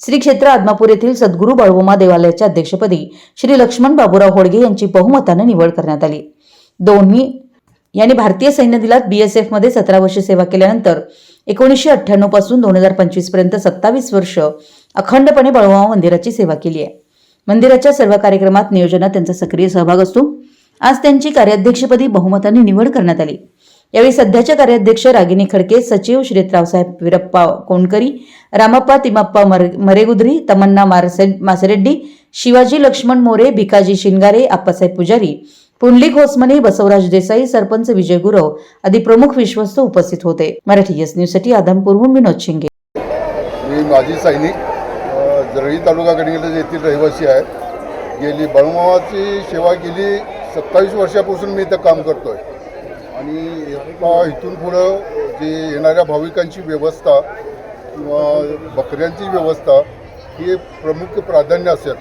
श्री क्षेत्र आदमापूर येथील सद्गुरू बाळवोमा देवालयाच्या अध्यक्षपदी श्री लक्ष्मण बाबूराव होडगे यांची बहुमताने निवड करण्यात आली. दोन्ही यांनी भारतीय सैन्य दलात बीएसएफमध्ये सतरा वर्ष सेवा केल्यानंतर एकोणीसशे अठ्ठ्याण्णवपासून दोन हजार पंचवीसपर्यंत सत्तावीस वर्ष अखंडपणे बळवामा मंदिराची सेवा केली आहे. मंदिराच्या सर्व कार्यक्रमात नियोजनात त्यांचा सक्रिय सहभाग असतो. आज त्यांची कार्याध्यक्षपदी बहुमताने निवड करण्यात आली. यावेळी सध्याच्या कार्याध्यक्ष रागिनी खडके सचिव श्री रावसाहेब विरप्पा कोणकरी रामप्पा तिमप्पा मर- मरेगुद्री तमन्ना मासरेड्डी शिवाजी लक्ष्मण मोरे भिकाजी शिंगारे आप्पासाहेब पुजारी पुंडलिक होसमने बसवराज देसाई सरपंच विजय गुरव आदी प्रमुख विश्वस्त उपस्थित होते. मराठी एस न्यूजसाठी आदमपूरहून विनोद शिंगे. मी माजी सैनिक जरळी तालुका गडिंग्लज येथील रहिवासी आहे. गेली बळमावाची सेवा गेली सत्तावीस वर्षापासून मी इथं काम करतोय. आणि इथून पुढं जे येणाऱ्या भाविकांची व्यवस्था किंवा बकऱ्यांची व्यवस्था ही प्रमुख प्राधान्य असेल.